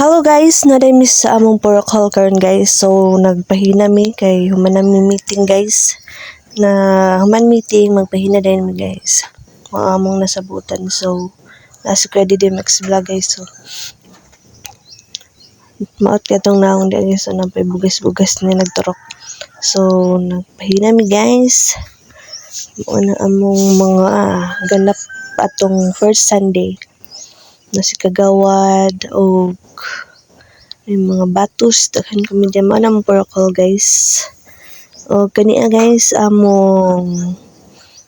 Hello guys, naday miss sa among protocol karon guys. So nagpahina mi kay human na meeting guys. Na human meeting magpahina din mi guys. Mga among nasabutan. So nasa credit din max vlog guys. So maot ka tong naong di guys. So napay bugas-bugas na nagturok. So nagpahina mi guys. Ano among mga ah, ganap atong first Sunday na si Kagawad o may mga batos. Daghan kami dyan. Man ang protocol guys. O kaniya guys among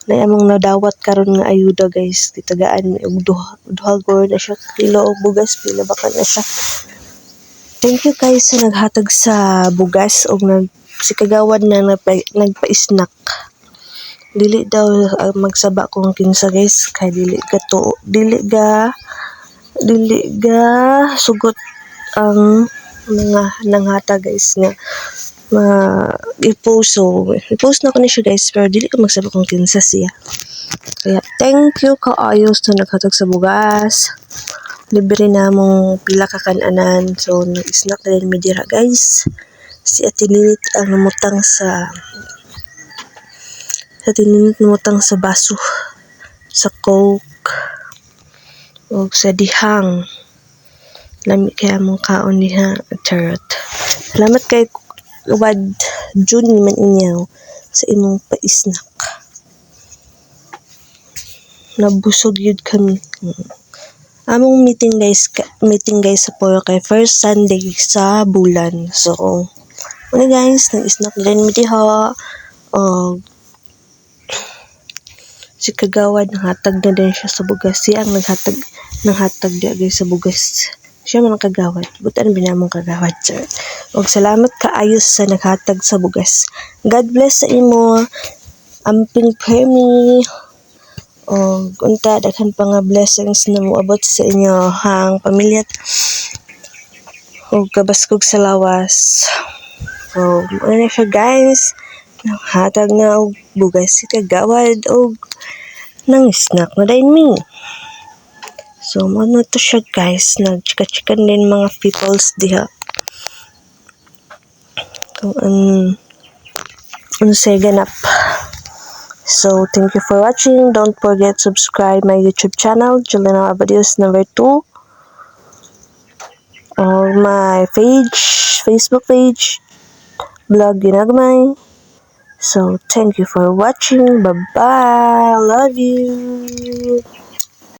na among nadawat karon nga ayuda guys. Gitagaan og duha duha gord na siya. Kilo og bugas pila ba na siya. Thank you guys sa naghatag sa bugas og nag si Kagawad na nagpa, nagpa-snack. Dili daw ah, magsaba kung kinsa guys. Kay dili ka to dili ga dili ga sugot ang mga nanghata guys nga ma i-post so i-post na ko ni siya guys pero dili ko magsabi kung kinsa siya. Kaya thank you kaayos na naghatag sa bugas. Libre na mong pila ka kananan so nag-snack na din mi guys. Si Ate Ninit ang namutang sa sa tininit namutang sa baso sa coke o sa dihang. Lami kaya mong kaon diha charot salamat kay wad June man inyaw sa imong pa-snack nabusog yun kami. Among meeting guys meeting guys sa Poro kay first Sunday sa bulan. So ano guys nag-snack din mi diha. Og si Kagawad nanghatag na din siya sa bugas. Siya ang naghatag nanghatag di guys sa bugas. Siya man ang kagawad. Butan binamong kagawad sir. Og salamat kaayos sa naghatag sa bugas. God bless sa imo. Amping premi og unta daghan pa nga blessings na moabot sa inyo hang pamilya. Og kabaskog sa lawas. So ano na siya guys nanghatag na og bugas si kagawad og nang snack na din mi So, ano to siya guys, nagchika-chikan din mga peoples diha. Kung an, ano say ganap. So, thank you for watching. Don't forget subscribe my YouTube channel, Juliana Abadios number 2. Or my page, Facebook page, blog ginagmay. So, thank you for watching. Bye-bye. Love you.